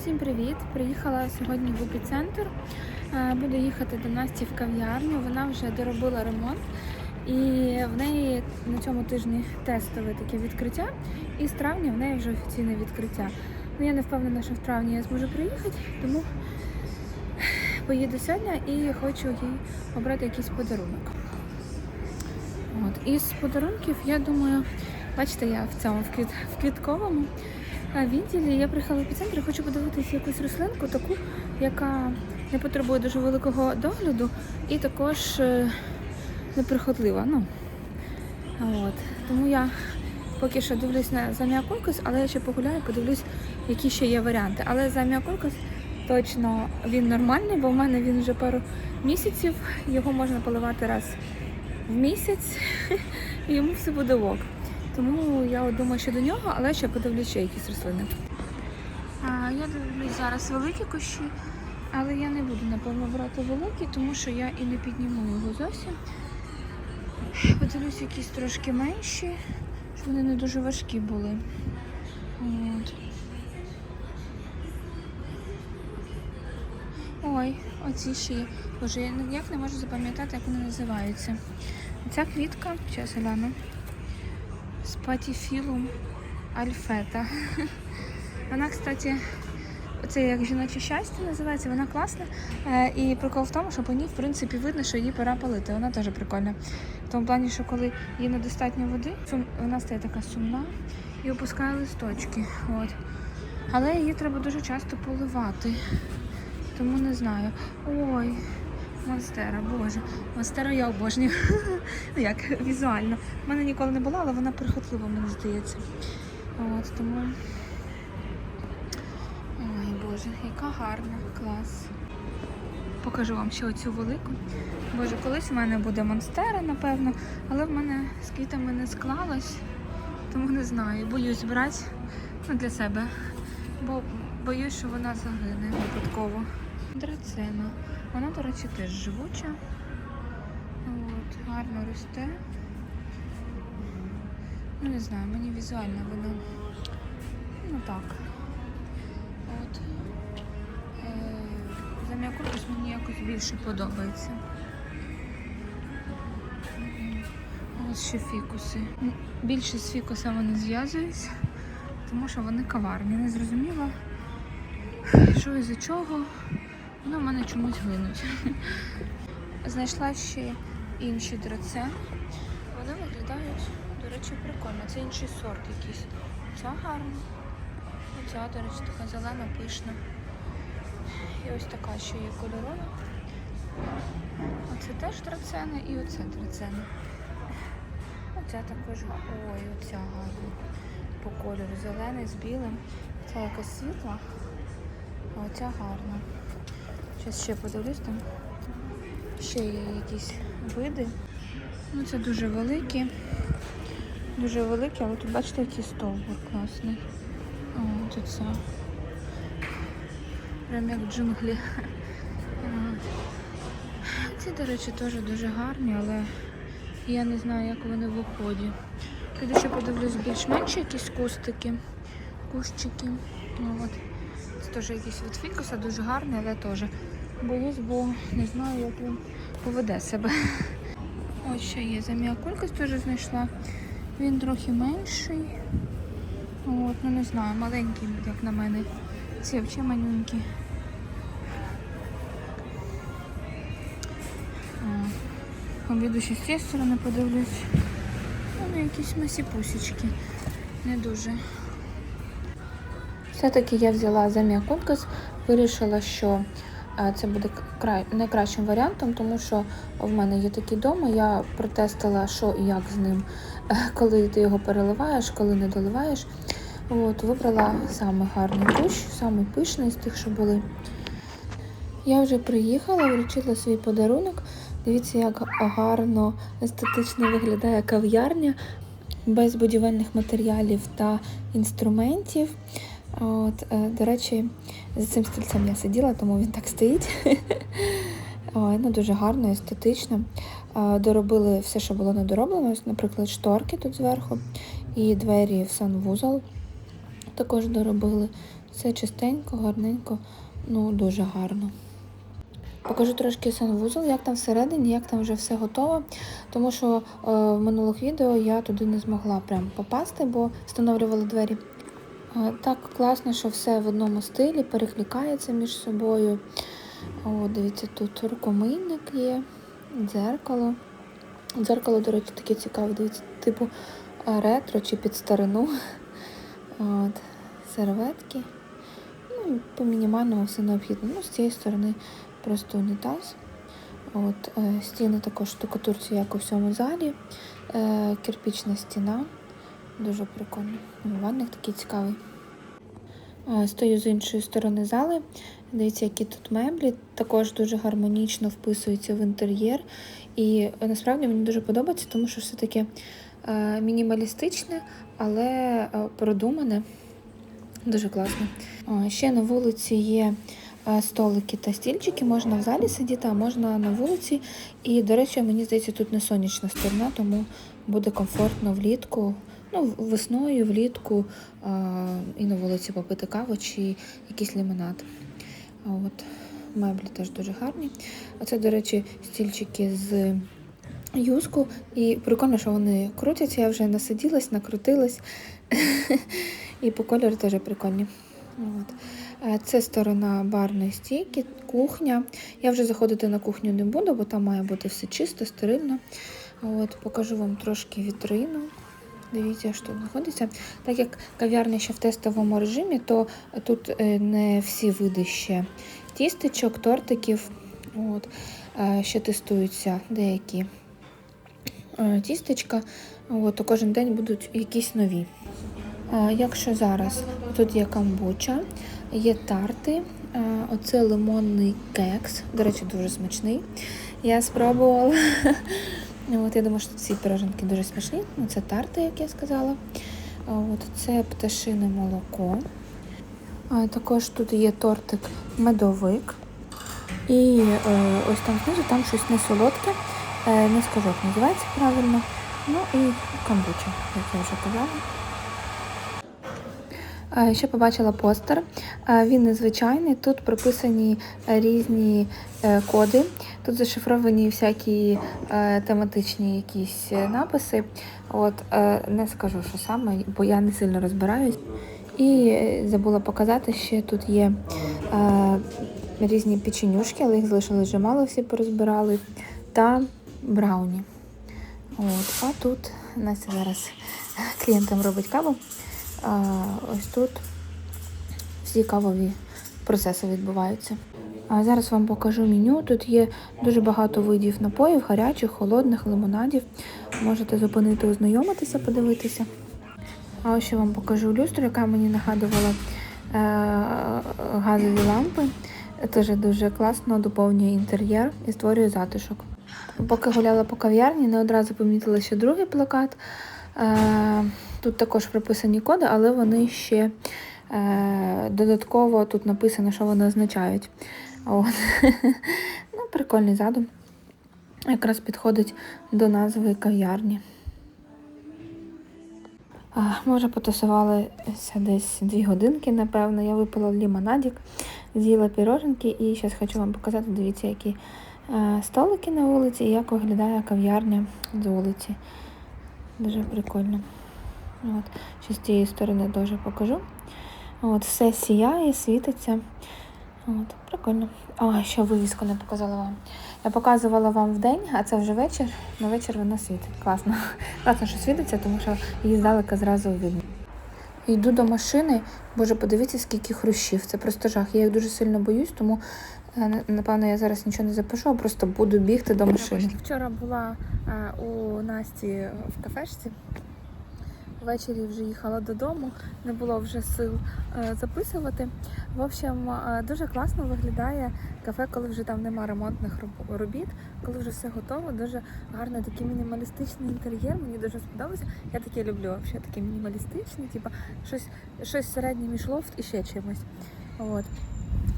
Всім привіт! Приїхала сьогодні в епіцентр. Е, Буду їхати до Насті в кав'ярню. Вона вже доробила ремонт, і в неї на цьому тижні тестове таке відкриття. І з травня в неї вже офіційне відкриття. Ну я не впевнена, що в травні я зможу приїхати, тому поїду сьогодні і хочу їй обрати якийсь подарунок. От. Із подарунків, я думаю, бачите, я в цьому в, квіт, відділі. Я приїхала в епіцентр хочу подивитися якусь рослинку, таку, яка не потребує дуже великого догляду і також е, неприхотлива. Ну, от. Тому я поки що дивлюсь на заміакулькус, але я ще погуляю, подивлюсь, які ще є варіанти. Але заміакулькус точно він нормальний, бо в мене він вже пару місяців, його можна поливати раз в місяць, і йому все буде ок. Тому я думаю, що до нього, але ще подивлюсь ще якісь рослини. А, я дивлюсь зараз великі кущі, але я не буду, напевно, брати великі, тому що я і не підніму його зовсім. Подивлюсь якісь трошки менші, щоб вони не дуже важкі були. От. Ой, оці ще є. Боже, я ніяк не можу запам'ятати, як вони називаються. Ця квітка, зараз гляну. Спатіфілум альфета. Вона, кстати, це як жіноче щастя називається, вона класна. Е, І прикол в тому, що по ній, в принципі, видно, що її пора палити. Вона теж прикольна. В тому плані, що коли їй недостатньо води, вона стає така сумна і опускає листочки. От. Але її треба дуже часто поливати. Тому не знаю. Ой, Монстера, боже. Монстеру я обожнюю. Ну як візуально. У мене ніколи не була, але вона прихотлива, мені здається. От, тому. Ой, боже, яка гарна, клас. Покажу вам ще оцю велику. Боже, колись в мене буде монстера, напевно, але в мене з квітами не склалось, тому не знаю. Боюсь брати ну, для себе, бо боюсь, що вона загине випадково. Драцена. Вона, до речі, теж живуча. От, гарно росте. Ну, не знаю, мені візуально воно ну так. От. Е, Зам'якорпус мені якось більше подобається. Ось ще фікуси. Більше з фікусами не зв'язуюсь, тому що вони каварні. Не зрозуміла, що і за чого. Вони в мене чомусь гинуть. Знайшла ще інші драцени. Вони виглядають, до речі, прикольно. Це інший сорт якийсь. Ця гарна. Оця, до речі, така зелена, пишна. І ось така ще є кольорова. Оце теж драцени і оце драцени. Оця також. Ой, оця гарна. По кольору зелений з білим. Ця якась світла, а оця гарна. Зараз ще подивлюсь там. Ще є якісь види. Ну, це дуже великі. Дуже великі, але тут бачите, який стовбур класний. О, тут це. Прям як джунглі. Ці, до речі, теж дуже гарні, але я не знаю, як вони в уході. Піду ще подивлюсь більш-менш якісь кустики, кущики. Ну, от. Це теж якийсь від фікуса, дуже гарний, але теж боюсь, бо не знаю, як він поведе себе. Ось ще є заміакулькас теж знайшла. Він трохи менший. От, ну не знаю, маленький, як на мене. Ці взагалі манюнькі. Обіду ще з цієї сторони подивлюсь. Вони якісь масіпусічки. Не дуже. Все-таки я взяла заміакулькас, вирішила, що це буде край, найкращим варіантом, тому що в мене є такий дома. Я протестила, що і як з ним, е, коли ти його переливаєш, коли не доливаєш. От, вибрала саме гарний кущ, самий пишний з тих, що були. Я вже приїхала, вручила свій подарунок. Дивіться, як гарно, естетично виглядає кав'ярня без будівельних матеріалів та інструментів. От, е, до речі, за цим стільцем я сиділа, тому він так стоїть. Ой, ну, дуже гарно, естетично. Е, Доробили все, що було недороблено. Наприклад, шторки тут зверху і двері в санвузол також доробили. Все чистенько, гарненько, ну дуже гарно. Покажу трошки санвузол, як там всередині, як там вже все готово. Тому що е, в минулих відео я туди не змогла прям попасти, бо встановлювали двері. Е, так класно, що все в одному стилі, перекликається між собою. О, дивіться, тут рукомийник є, дзеркало. Дзеркало, до речі, таке цікаве, дивіться, типу е, ретро чи під старину. От, серветки. Ну, по мінімальному все необхідно. Ну, з цієї сторони просто унітаз. От, е, стіни також штукатурці, як у всьому залі. Кирпічна стіна. Дуже прикольно. Ванник такий цікавий. Стою з іншої сторони зали. Дивіться, які тут меблі. Також дуже гармонічно вписуються в інтер'єр. І насправді мені дуже подобається, тому що все таке мінімалістичне, але продумане. Дуже класно. Ще на вулиці є столики та стільчики. Можна в залі сидіти, а можна на вулиці. І, до речі, мені здається, тут не сонячна сторона, тому буде комфортно влітку. Ну, весною, влітку е, і на вулиці попити каву чи якийсь лимонад. А От, меблі теж дуже гарні. Оце, до речі, стільчики з юску. І прикольно, що вони крутяться. Я вже насиділась, накрутилась. І по кольору теж прикольні. От. Це сторона барної стійки, кухня. Я вже заходити на кухню не буду, бо там має бути все чисто, стерильно. От, покажу вам трошки вітрину. Дивіться, що знаходиться. Так як кав'ярня ще в тестовому режимі, то тут е, не всі види ще тістечок, тортиків. От. Е, Ще тестуються деякі е, тістечка. От, то кожен день будуть якісь нові. Якщо зараз тут є камбуча, є тарти, оце лимонний кекс, до речі, дуже смачний. Я спробувала. От, я думаю, що ці пироженки дуже смачні. Ну, Це тарти, як я сказала. От, це пташине молоко. Також тут є тортик медовик. І е, ось там знизу там щось не солодке, е, не скажу, як називається правильно. Ну і камбуча, як я вже казала. Е, Ще побачила постер. Е, Він незвичайний. Тут прописані різні коди. Тут зашифровані всякі е, тематичні якісь е, написи. От е, не скажу, що саме, бо я не сильно розбираюсь. І е, забула показати, ще тут є е, різні печенюшки, але їх залишилось вже мало, всі порозбирали. Та брауні. От, а тут Настя зараз клієнтам робить каву. А, ось тут всі кавові процеси відбуваються. Зараз вам покажу меню. Тут є дуже багато видів напоїв, гарячих, холодних, лимонадів. Можете зупинити, ознайомитися, подивитися. А ось ще вам покажу люстру, яка мені нагадувала е, газові лампи. Теж дуже класно доповнює інтер'єр і створює затишок. Поки гуляла по кав'ярні, не одразу помітила ще другий плакат. Е, Тут також прописані коди, але вони ще е, додатково тут написано, що вони означають. От. ну, прикольний задум. Якраз підходить до назви кав'ярні. А, Може, потусувалися десь дві годинки, напевно. Я випила лімонадик, з'їла піроженки і зараз хочу вам показати, дивіться, які е, столики на вулиці і як виглядає кав'ярня з вулиці. Дуже прикольно. От. Ще з цієї сторони теж покажу. От, все сіяє, світиться. От, прикольно. А, ще вивіску не показала вам. Я показувала вам вдень, а це вже вечір. На вечір вона світить. Класно. Класно, що світиться, тому що її здалека зразу видно. Йду до машини, боже, подивіться, скільки хрущів. Це просто жах. Я їх дуже сильно боюсь, тому е, напевно я зараз нічого не запишу, а просто буду бігти до машини. Вчора була е, у Насті в кафешці. Ввечері вже їхала додому, не було вже сил е, записувати. В общем, е, дуже класно виглядає кафе, коли вже там нема ремонтних робіт, коли вже все готово. Дуже гарний такий мінімалістичний інтер'єр. Мені дуже сподобався. Я таке люблю, взагалі таке мінімалістичне, типу щось, щось середнє між лофт і ще чимось. От.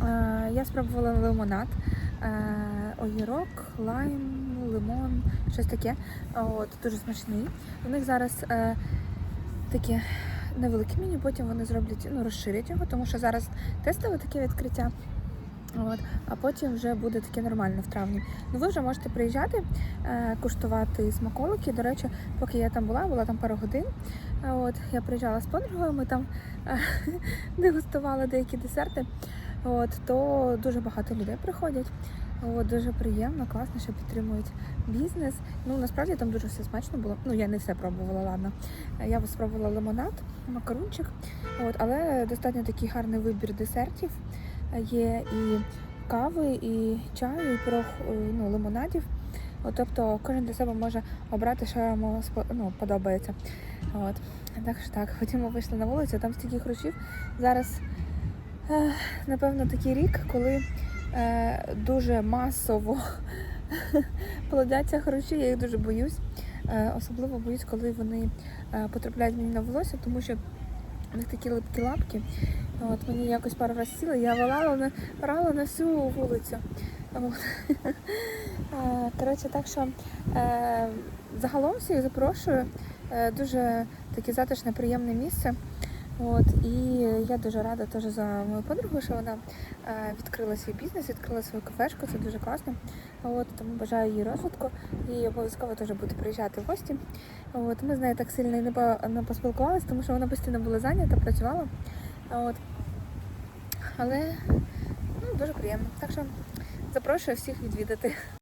Е, я спробувала лимонад, е, огірок, лайм, лимон, щось таке. От, дуже смачний. У них зараз таке невелике меню, потім вони зроблять, ну, розширять його, тому що зараз тестове таке відкриття. От, а потім вже буде таке нормальне в травні. Ну ви вже можете приїжджати, е, куштувати смаколики. До речі, поки я там була, була там пару годин. От, я приїжджала з подругою, ми там е, дегустували деякі десерти. От, то дуже багато людей приходять. От, дуже приємно, класно, що підтримують бізнес. Ну насправді там дуже все смачно було. Ну я не все пробувала, ладно. Я спробувала лимонад, макарунчик. От, але достатньо такий гарний вибір десертів. Є і кави, і чаю, і пирог е, ну, лимонадів. От, тобто кожен для себе може обрати, що йому ну, подобається. От. Так що так, ходімо вийшли на вулицю, там стільки хрущів. Зараз, е, напевно, такий рік, коли дуже масово плодяться хрущі, я їх дуже боюсь. Е, особливо боюсь, коли вони е, потрапляють мені на волосся, тому що у них такі липкі лапки. От мені якось пару разів сіли, я волала на орала на всю вулицю. От. Е, Коротше, так що е, загалом всіх запрошую. Е, Дуже таке затишне, приємне місце. От, і я дуже рада теж за мою подругу, що вона е, відкрила свій бізнес, відкрила свою кафешку, це дуже класно. От, тому бажаю їй розвитку і обов'язково теж буду приїжджати в гості. От, ми з нею так сильно і не, по, не поспілкувалися, тому що вона постійно була зайнята, працювала. От. Але ну, дуже приємно. Так що запрошую всіх відвідати.